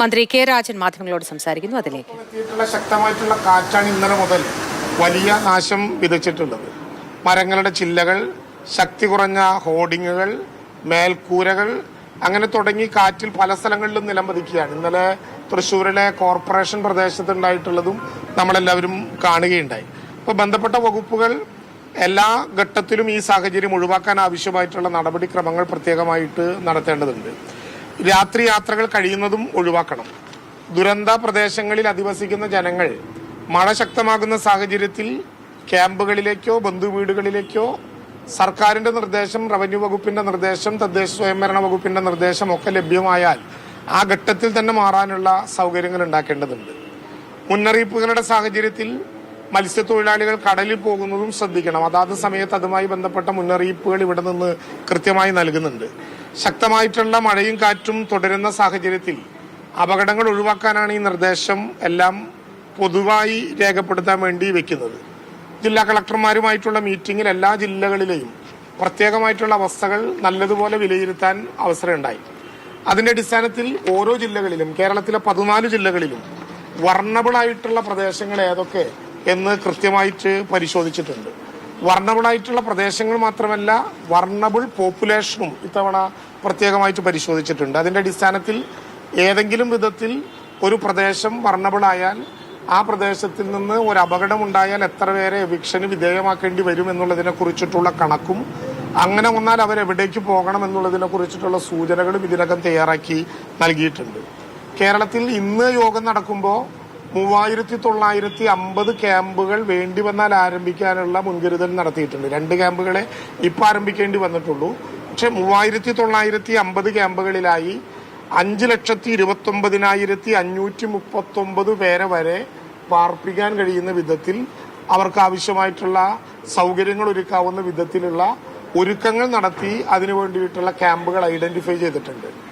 മന്ത്രി കെ രാജൻ മാധ്യമങ്ങളോട് സംസാരിക്കുന്നു അതിലേക്ക്. ശക്തമായിട്ടുള്ള കാറ്റാണ് ഇന്നലെ മുതൽ വലിയ നാശം വിതച്ചിട്ടുള്ളത്. മരങ്ങളുടെ ചില്ലകൾ ശക്തി കുറഞ്ഞ ഹോർഡിങ്ങുകൾ മേൽക്കൂരകൾ അങ്ങനെ തുടങ്ങി കാറ്റിൽ പല സ്ഥലങ്ങളിലും നിലംപതിക്കുകയാണ്. ഇന്നലെ തൃശ്ശൂരിലെ കോർപ്പറേഷൻ പ്രദേശത്തുണ്ടായിട്ടുള്ളതും നമ്മളെല്ലാവരും കാണുകയുണ്ടായി. അപ്പോൾ ബന്ധപ്പെട്ട വകുപ്പുകൾ എല്ലാ ഘട്ടത്തിലും ഈ സാഹചര്യം ഒഴിവാക്കാൻ ആവശ്യമായിട്ടുള്ള നടപടിക്രമങ്ങൾ പ്രത്യേകമായിട്ട് നടത്തേണ്ടതുണ്ട്. രാത്രി യാത്രകൾ കഴിയുന്നതും ഒഴിവാക്കണം. ദുരന്ത പ്രദേശങ്ങളിൽ അധിവസിക്കുന്ന ജനങ്ങൾ മഴ ശക്തമാകുന്ന സാഹചര്യത്തിൽ ക്യാമ്പുകളിലേക്കോ ബന്ധുവീടുകളിലേക്കോ സർക്കാരിന്റെ നിർദ്ദേശം റവന്യൂ വകുപ്പിന്റെ നിർദ്ദേശം തദ്ദേശ സ്വയംഭരണ വകുപ്പിന്റെ നിർദ്ദേശം ഒക്കെ ലഭ്യമായാൽ ആ ഘട്ടത്തിൽ തന്നെ മാറാനുള്ള സൗകര്യങ്ങൾ ഉണ്ടാക്കേണ്ടതുണ്ട്. മുന്നറിയിപ്പുകളുടെ സാഹചര്യത്തിൽ മത്സ്യത്തൊഴിലാളികൾ കടലിൽ പോകുന്നതും ശ്രദ്ധിക്കണം. അതാത് സമയത്ത് അതുമായി ബന്ധപ്പെട്ട മുന്നറിയിപ്പുകൾ ഇവിടെ നിന്ന് കൃത്യമായി നൽകുന്നുണ്ട്. ശക്തമായിട്ടുള്ള മഴയും കാറ്റും തുടരുന്ന സാഹചര്യത്തിൽ അപകടങ്ങൾ ഒഴിവാക്കാനാണ് ഈ നിർദ്ദേശം എല്ലാം പൊതുവായി രേഖപ്പെടുത്താൻ വേണ്ടി വെക്കുന്നത്. ജില്ലാ കളക്ടർമാരുമായിട്ടുള്ള മീറ്റിംഗിൽ എല്ലാ ജില്ലകളിലെയും പ്രത്യേകമായിട്ടുള്ള അവസ്ഥകൾ നല്ലതുപോലെ വിലയിരുത്താൻ അവസരമുണ്ടായി. അതിന്റെ അടിസ്ഥാനത്തിൽ ഓരോ ജില്ലകളിലും കേരളത്തിലെ പതിനാല് ജില്ലകളിലും വർണബിൾ ആയിട്ടുള്ള പ്രദേശങ്ങൾ ഏതൊക്കെ എന്ന് കൃത്യമായിട്ട് പരിശോധിച്ചിട്ടുണ്ട്. വർണബിൾ ആയിട്ടുള്ള പ്രദേശങ്ങൾ മാത്രമല്ല വർണബിൾ പോപ്പുലേഷനും ഇത്തവണ പ്രത്യേകമായിട്ട് പരിശോധിച്ചിട്ടുണ്ട്. അതിന്റെ അടിസ്ഥാനത്തിൽ ഏതെങ്കിലും വിധത്തിൽ ഒരു പ്രദേശം വർണബിളായാൽ ആ പ്രദേശത്തിൽ നിന്ന് ഒരു അപകടം ഉണ്ടായാൽ എത്ര പേരെ എവിക്ഷന് വിധേയമാക്കേണ്ടി വരും എന്നുള്ളതിനെ കുറിച്ചിട്ടുള്ള കണക്കും അങ്ങനെ വന്നാൽ അവരെവിടേക്ക് പോകണം എന്നുള്ളതിനെ കുറിച്ചിട്ടുള്ള സൂചനകളും ഇതിനകം തയ്യാറാക്കി നൽകിയിട്ടുണ്ട്. കേരളത്തിൽ ഇന്ന് യോഗം നടക്കുമ്പോൾ മൂവായിരത്തി തൊള്ളായിരത്തി അമ്പത് ക്യാമ്പുകൾ വേണ്ടി വന്നാൽ ആരംഭിക്കാനുള്ള മുൻകരുതൽ നടത്തിയിട്ടുണ്ട്. രണ്ട് ക്യാമ്പുകളെ ഇപ്പം ആരംഭിക്കേണ്ടി വന്നിട്ടുള്ളൂ. പക്ഷെ മൂവായിരത്തി തൊള്ളായിരത്തി അമ്പത് ക്യാമ്പുകളിലായി അഞ്ച് ലക്ഷത്തി ഇരുപത്തി ഒമ്പതിനായിരത്തി അഞ്ഞൂറ്റി മുപ്പത്തി ഒമ്പത് പേരെ വരെ പാർപ്പിക്കാൻ കഴിയുന്ന വിധത്തിൽ അവർക്ക് ആവശ്യമായിട്ടുള്ള സൗകര്യങ്ങൾ ഒരുക്കാവുന്ന വിധത്തിലുള്ള ഒരുക്കങ്ങൾ നടത്തി അതിനു വേണ്ടിയിട്ടുള്ള ക്യാമ്പുകൾ ഐഡന്റിഫൈ ചെയ്തിട്ടുണ്ട്.